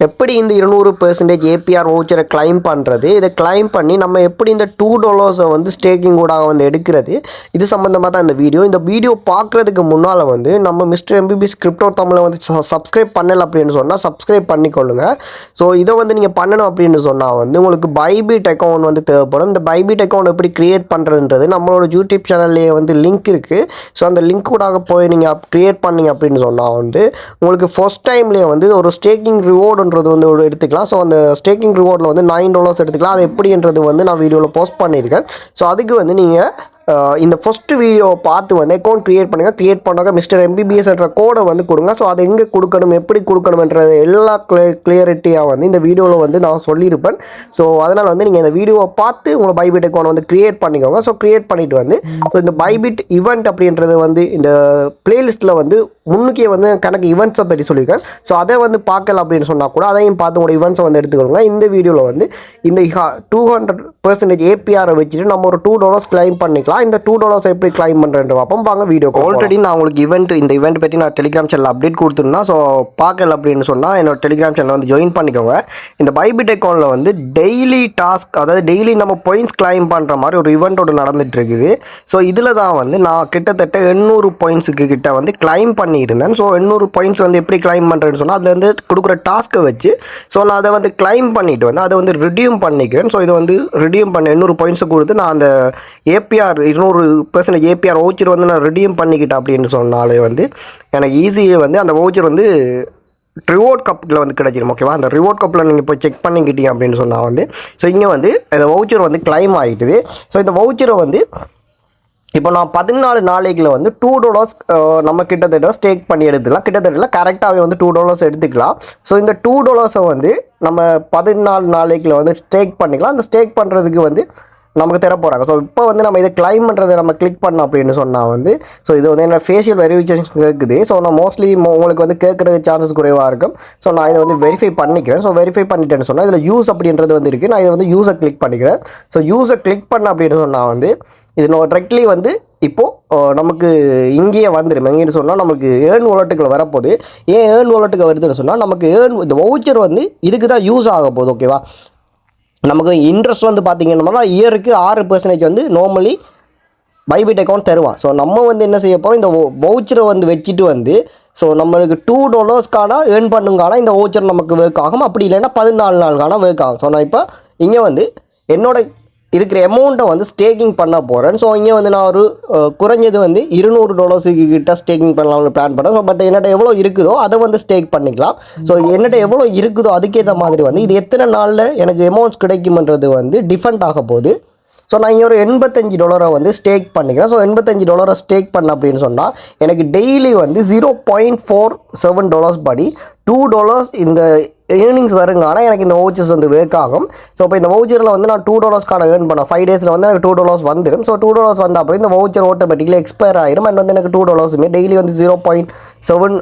எப்படி இந்த இருநூறு பெர்சன்டேஜ் ஏபிஆர் ஓச்சரை கிளைம் பண்ணுறது இதை கிளைம் பண்ணி நம்ம எப்படி இந்த டூ டாலர்ஸை வந்து ஸ்டேக்கிங் கூட வந்து எடுக்கிறது? இது சம்மந்தமாக தான் இந்த வீடியோ இந்த வீடியோ பார்க்குறதுக்கு முன்னால் வந்து நம்ம மிஸ்டர் எம்பிபி ஸ்கிரிப்டோ தமிழை வந்து சப்ஸ்கிரைப் பண்ணல அப்படின்னு சொன்னால் சப்ஸ்கிரைப் பண்ணிக்கொள்ளுங்க. ஸோ இதை வந்து நீங்கள் பண்ணணும் அப்படின்னு சொன்னால் வந்து உங்களுக்கு பைபிட் அக்கௌண்ட் வந்து தேவைப்படும். இந்த பைபிட் அக்கௌண்ட் எப்படி க்ரியேட் பண்ணுறதுன்றது நம்மளோட யூடியூப் சேனல்லே வந்து லிங்க் இருக்குது ஸோ அந்த லிங்க் கூட போய் நீங்கள் க்ரியேட் பண்ணீங்க அப்படின்னு சொன்னால் வந்து உங்களுக்கு ஃபஸ்ட் டைம்லேயே வந்து ஒரு ஸ்டேக்கிங் ரிவார்டுன்றது வந்து ஒரு எடுத்துக்கலாம். ஸோ அந்த ஸ்டேக்கிங் ரிவார்டில் வந்து நைன் டாலர்ஸ் எடுத்துக்கலாம். அது எப்படின்றது வந்து நான் வீடியோவில் போஸ்ட் பண்ணியிருக்கேன். ஸோ அதுக்கு வந்து நீங்கள் இந்த ஃபஸ்ட்டு வீடியோவை பார்த்து வந்து அக்கௌண்ட் க்ரியேட் பண்ணுங்கள் க்ரியேட் பண்ணாங்க மிஸ்டர் எம்பிபிஎஸ் என்ற கோடை வந்து கொடுங்க. ஸோ அதை எங்கே கொடுக்கணும் எப்படி கொடுக்கணுன்றது எல்லா கிளிய கிளியரிட்டியாக வந்து இந்த வீடியோவில் வந்து நான் சொல்லியிருப்பேன். ஸோ அதனால் வந்து நீங்கள் இந்த வீடியோவை பார்த்து உங்களை பைபிட் அக்கௌண்ட் வந்து க்ரியேட் பண்ணிக்கோங்க. ஸோ க்ரியேட் பண்ணிவிட்டு வந்து ஸோ இந்த பைபிட் ஈவெண்ட் அப்படின்றது வந்து இந்த பிளேலிஸ்ட்டில் வந்து முன்னுக்கே வந்து கணக்கு ஈவெண்ட்ஸை பற்றி சொல்லியிருக்கேன். ஸோ அதை வந்து பார்க்கல அப்படின்னு சொன்னால் கூட அதையும் பார்த்து உங்களோட ஈவெண்ட்ஸை வந்து எடுத்துக்கோங்க இந்த வீடியோவில் வந்து இந்த டூ ஹண்ட்ரட் பர்சன்டேஜ் ஏபிஆரை வச்சுட்டு நம்ம ஒரு டூ டாலர்ஸ் கிளைம் பண்ணிக்கலாம். இந்த டூ டாலர்ஸ் எப்படி கிளைம் பண்ணுறேன் பார்ப்போம். வாங்க வீடியோ ஆல்ரெடி நான் உங்களுக்கு ஈவெண்ட் இந்த ஈவெண்ட் பற்றி நான் டெலிகிராம் சேனல் அப்டேட் கொடுத்துருந்தா ஸோ பார்க்கல அப்படின்னு சொன்னால் என்னோட டெலிகிராம் சேனல் வந்து ஜாயின் பண்ணிக்கோங்க. இந்த பைபிட் அக்கௌண்ட்டில் வந்து டெய்லி டாஸ்க் அதாவது டெய்லி நம்ம பாயிண்ட்ஸ் கிளைம் பண்ணுற மாதிரி ஒரு ஈவெண்ட் ஒன்று நடந்துட்டு இருக்குது ஸோ இதில் தான் வந்து நான் கிட்டத்தட்ட எண்ணூறு பாயிண்ட்ஸுக்கு கிட்ட வந்து கிளைம் பண்ணியிருந்தேன். ஸோ எண்ணூறு பாயிண்ட்ஸ் வந்து எப்படி கிளைம் பண்ணுறேன்னு சொன்னால் அதில் வந்து கொடுக்குற டாஸ்க்கை வச்சு ஸோ நான் அதை வந்து கிளைம் பண்ணிட்டு வந்து அதை வந்து ரிடியூம் பண்ணிக்கிறேன். ஸோ இதை வந்து ரிடியூம் பண்ண எண்ணூறு பாயிண்ட்ஸை கொடுத்து நான் அந்த ஏபிஆர் இருநூறு பர்சன்ட் ஏபிஆர் ஓச்சர் வந்து நான் ரிடீம் பண்ணிக்கிட்டேன் அப்படின்னு சொன்னாலே வந்து எனக்கு ஈஸியாக வந்து அந்த ஓச்சர் வந்து ரிவார்ட் கப்பில் வந்து கிடைச்சிரும் ஓகேவா அந்த ரிவார்ட் கப்பில் நீங்கள் போய் செக் பண்ணிக்கிட்டீங்க அப்படின்னு சொன்னால் வந்து ஸோ இங்கே வந்து இந்த வவுச்சர் வந்து கிளைம் ஆகிட்டுது ஸோ இந்த வவுச்சரை வந்து இப்போ நான் பதினாலு நாளைக்கில் வந்து டூ டாலர்ஸ் நம்ம கிட்டத்தட்ட ஸ்டேக் பண்ணி எடுத்துக்கலாம். கிட்டத்தட்ட கரெக்டாகவே வந்து டூ டாலர்ஸ் எடுத்துக்கலாம். ஸோ இந்த டூ டாலர்ஸை வந்து நம்ம பதினாலு நாளைக்கில் வந்து ஸ்டேக் பண்ணிக்கலாம். அந்த ஸ்டேக் பண்ணுறதுக்கு வந்து நமக்கு தர போகிறாங்க ஸோ இப்போ வந்து நம்ம இதை கிளைம் பண்ணுறதை நம்ம கிளிக் பண்ணோம் அப்படின்னு சொன்னால் வந்து ஸோ இது வந்து என்ன ஃபேஷியல் வெரிஃபிகேஷன் கேட்குது ஸோ நான் மோஸ்ட்லி உங்களுக்கு வந்து கேட்குறது சான்சஸ் குறைவாக இருக்கும். ஸோ நான் இதை வந்து வெரிஃபை பண்ணிக்கிறேன். ஸோ வெரிஃபை பண்ணிட்டேன்னு சொன்னால் இதில் யூஸ் அப்படின்றது வந்து இருக்குது நான் இதை வந்து யூஸை கிளிக் பண்ணிக்கிறேன். ஸோ யூஸை கிளிக் பண்ண அப்படின்னு சொன்னால் வந்து இது நம்ம ட்ரெக்ட்லி வந்து இப்போது நமக்கு இங்கேயே வந்துடும் எங்கேன்னு சொன்னால் நமக்கு ஏர்ன் வாலெட்டுக்குள்ள வரப்போகுது. ஏன் ஏர்ன் வாலெட்டுக்கு வருதுன்னு சொன்னால் நமக்கு ஏர்ன் இந்த வவுச்சர் வந்து இதுக்கு தான் யூஸ் ஆக போகுது ஓகேவா நமக்கு இன்ட்ரெஸ்ட் வந்து பார்த்திங்கன்னா இயருக்கு ஆறு பர்சன்டேஜ் வந்து நார்மலி பைபிட் அக்கௌண்ட் தருவான். ஸோ நம்ம வந்து என்ன செய்ய போகிறோம் இந்த வவுச்சரை வந்து வச்சுட்டு வந்து ஸோ நம்மளுக்கு டூ டாலர்ஸ்க்கான ஏர்ன் பண்ணுங்கான இந்த வவுச்சர் நமக்கு ஒர்க் ஆகும். அப்படி இல்லைன்னா பதினாலு நாளுக்கான ஒர்க் ஆகும். ஸோ நான் இப்போ இங்கே வந்து என்னோட இருக்கிற அமௌண்ட்டை வந்து ஸ்டேக்கிங் பண்ண போகிறேன் ஸோ இங்கே வந்து நான் ஒரு குறைஞ்சது வந்து இருநூறு டாலர்ஸுக்கு கிட்ட ஸ்டேக்கிங் பண்ணலாம்னு பிளான் பண்ணேன் ஸோ பட் என்னட்ட எவ்வளோ இருக்குதோ அதை வந்து ஸ்டேக் பண்ணிக்கலாம். ஸோ என்னட்ட எவ்வளோ இருக்குதோ அதுக்கேற்ற மாதிரி வந்து இது எத்தனை நாளில் எனக்கு அமௌண்ட்ஸ் கிடைக்கும்ன்றது வந்து டிஃபெண்ட் ஆக போகுது. ஸோ நான் இங்கே ஒரு எண்பத்தஞ்சு டாலரை வந்து ஸ்டேக் பண்ணிக்கிறேன். ஸோ எண்பத்தஞ்சு டாலரை ஸ்டேக் பண்ண அப்படின்னு சொன்னால் எனக்கு டெய்லி வந்து zero point four seven dollars படி டூ டாலர்ஸ் இந்த ஏர்னிங்ஸ் வருங்க. ஆனால் எனக்கு இந்த வவுச்சர்ஸ் வந்து வேக் ஆகும். ஸோ இப்போ இந்த வவுச்சரில் வந்து நான் டூ டாலர்ஸ்க்கான ஏர்ன் பண்ணேன் ஃபைவ் டேஸில் வந்து எனக்கு டூ டாலர்ஸ் வந்துடும். ஸோ டூ டாலர்ஸ் வந்த அப்புறம் இந்த வவுச்சர் ஆட்டோமேட்டிக்கலி எக்ஸ்பயர் ஆயிரும். அண்ட் வந்து எனக்கு டூ டாலர்ஸுமே டெய்லி வந்து zero point seven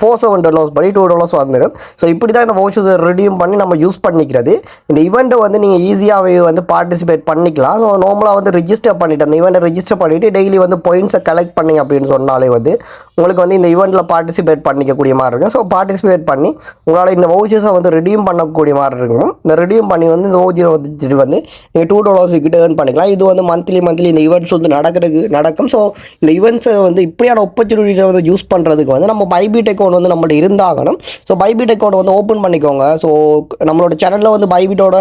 four seven dollars படி டூ டாலர்ஸ் வந்துடும். ஸோ இப்படி தான் இந்த வவுச்சர்ஸை ரெடியூம் பண்ணி நம்ம யூஸ் பண்ணிக்கிறது. இந்த ஈவெண்ட்டை வந்து நீங்கள் ஈஸியாகவே வந்து பார்ட்டிசிபேட் பண்ணிக்கலாம். ஸோ நார்மலாக வந்து ரிஜிஸ்டர் பண்ணிவிட்டு அந்த ஈவெண்ட்டை ரிஜிஸ்டர் பண்ணிவிட்டு டெய்லி வந்து பாயிண்ட்ஸை கலெக்ட் பண்ணிங்க அப்படின்னு சொன்னாலே வந்து உங்களுக்கு வந்து இந்த ஈவெண்ட்டில் பார்ட்டிசிபேட் பண்ணிக்கக்கூடிய மாதிரி இருக்கும். ஸோ பார்ட்டிசிபேட் பண்ணி உங்களால் இந்த வவுச்சர்ஸ் வந்து ரெடியூம் பண்ணக்கூடிய மாதிரி இருக்கும். இந்த ரெடியூம் பண்ணி வந்து இந்த வவுச்சரை வச்சுட்டு வந்து நீங்கள் டூ டாலர்ஸ் கிட்ட ஏர்ன் பண்ணிக்கலாம். இது வந்து மந்த்லி மந்த்லி இந்த ஈவெண்ட்ஸ் வந்து நடக்கிறதுக்கு நடக்கும். ஸோ இந்த ஈவெண்ட்ஸை வந்து இப்படியான ஆப்பர்ச்சுனிட்டியை வந்து யூஸ் பண்ணுறதுக்கு வந்து நம்ம பைபிட் அக்கௌண்ட் வந்து நம்மள்ட்ட இருந்தாகணும். ஸோ பைபிட் அக்கௌண்ட் வந்து ஓப்பன் பண்ணிக்கோங்க. ஸோ நம்மளோட சேனலில் வந்து பைபிட்டோட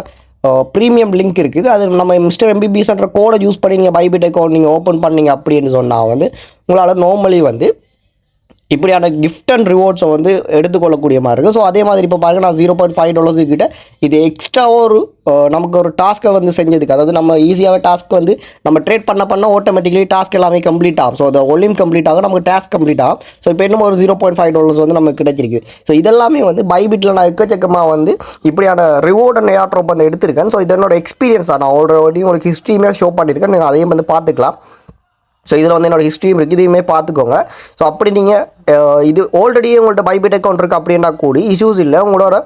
ப்ரீமியம் லிங்க் இருக்குது. அது நம்ம மிஸ்டர் எம்பிபிஎஸ்ன்ற கோடை யூஸ் பண்ணி நீங்கள் பைபிட் அக்கௌண்ட் நீங்கள் ஓப்பன் பண்ணீங்க அப்படின்னு சொன்னால் வந்து உங்களால் நார்மலி வந்து இப்படியான கிஃப்ட் அண்ட் ரிவார்ட்ஸை வந்து எடுத்துக்கொள்ளக்கூடிய மாதிரி இருக்குது ஸோ அதே மாதிரி இப்போ பாருங்கள் நான் ஜீரோ பாயிண்ட் ஃபைவ் டாலர்ஸ் கிட்ட இது எக்ஸ்ட்ரா ஒரு நமக்கு ஒரு டாஸ்க்கை வந்து செஞ்சதுக்கு அதாவது நம்ம ஈஸியாகவே டாஸ்க் வந்து நம்ம ட்ரேட் பண்ண பண்ண ஆட்டோமேட்டிக்கலி டாஸ்க் எல்லாமே கம்ப்ளீட் ஆகும். ஸோ அந்த ஒலிம் கம்ப்ளீட் ஆகும் நமக்கு டாஸ்க் கம்ப்ளீட் ஆகும். ஸோ இப்போ இன்னும் ஒரு ஜீரோ பாயிண்ட் ஃபைவ் டாலர்ஸ் வந்து நமக்கு கிடைச்சிருக்கு. ஸோ இதெல்லாமே வந்து பைபிட்டில் நான் எக்கச்சக்கமாக வந்து இப்படியான ரிவார்ட் அண்ட் ஏர்ட்ராப் வந்து எடுத்திருக்கேன். ஸோ இது என்னோட நான் ஆல்ரெடி உங்களுக்கு ஹிஸ்ட்ரியுமே ஷோ பண்ணியிருக்கேன் நீங்கள் அதையும் வந்து பார்த்துக்கலாம். ஸோ இதில் வந்து என்னோட ஹிஸ்ட்ரியும் இருக்குது இதையுமே பார்த்துக்கோங்க. ஸோ அப்படி நீங்கள் இது ஆல்ரெடி உங்கள்கிட்ட பைபிட் அக்கௌண்ட் இருக்குது அப்படின்னா கூடி இஷ்யூஸ் இல்லை. உங்களோட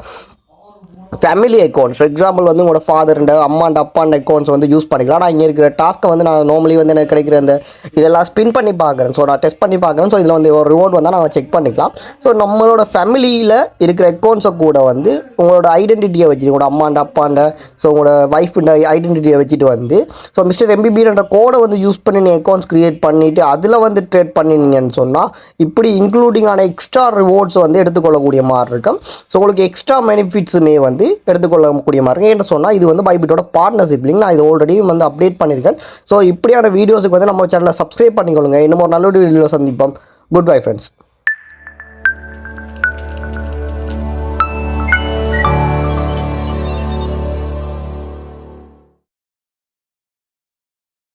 ஃபேமிலி அக்கௌண்ட்ஸ் எக்ஸாம்பிள் வந்து உங்களோட ஃபாதர்ண்ட அம்மாண்ட அப்பாண்ட அக்கௌண்ட்ஸ் வந்து யூஸ் பண்ணிக்கலாம். நான் இங்கே இருக்கிற டாஸ்க்கை வந்து நான் நார்மலி வந்து எனக்கு கிடைக்கிற இந்த இதெல்லாம் ஸ்பின் பண்ணி பார்க்குறேன். ஸோ நான் டெஸ்ட் பண்ணி பார்க்குறேன். ஸோ இதில் வந்து ஒரு ரிவார்ட் வந்தால் நான் செக் பண்ணிக்கலாம். ஸோ நம்மளோட ஃபேமிலியில் இருக்கிற அக்கௌண்ட்ஸை கூட வந்து உங்களோட ஐடென்டிட்டியை வச்சு உங்களோட அம்மாண்ட அப்பாண்ட ஸோ உங்களோட ஒய்ஃபுண்ட ஐடென்டிட்டியை வச்சுட்டு வந்து ஸோ மிஸ்டர் எம்பிபின்ற கோடை வந்து யூஸ் பண்ணி நீங்கள் அக்கௌண்ட்ஸ் க்ரியேட் பண்ணிவிட்டு அதில் வந்து ட்ரேட் பண்ணினீங்கன்னு சொன்னால் இப்படி இன்க்ளூடிங்கான எக்ஸ்ட்ரா ரிவார்ட்ஸ் வந்து எடுத்துக்கொள்ளக்கூடிய மாதிரி இருக்கும். ஸோ உங்களுக்கு எக்ஸ்ட்ரா பெனிஃபிட்ஸுமே வந்து எடுத்துக்கொள்ளக்கூடிய மாதிரி இருக்கும் ஏன்னு சொன்னால் இது வந்து பைபிட்டோட பார்ட்னர்ஷிப் லிங்க் நான் இது ஆல்ரெடி வந்து அப்டேட் பண்ணியிருக்கேன் ஸோ இப்படியான வீடியோஸுக்கு வந்து நம்ம சேனலை சப்ஸ்கிரைப் பண்ணிக்கொள்ளுங்க. இன்னும் ஒரு நல்ல வீடியோ சந்திப்போம். Good bye friends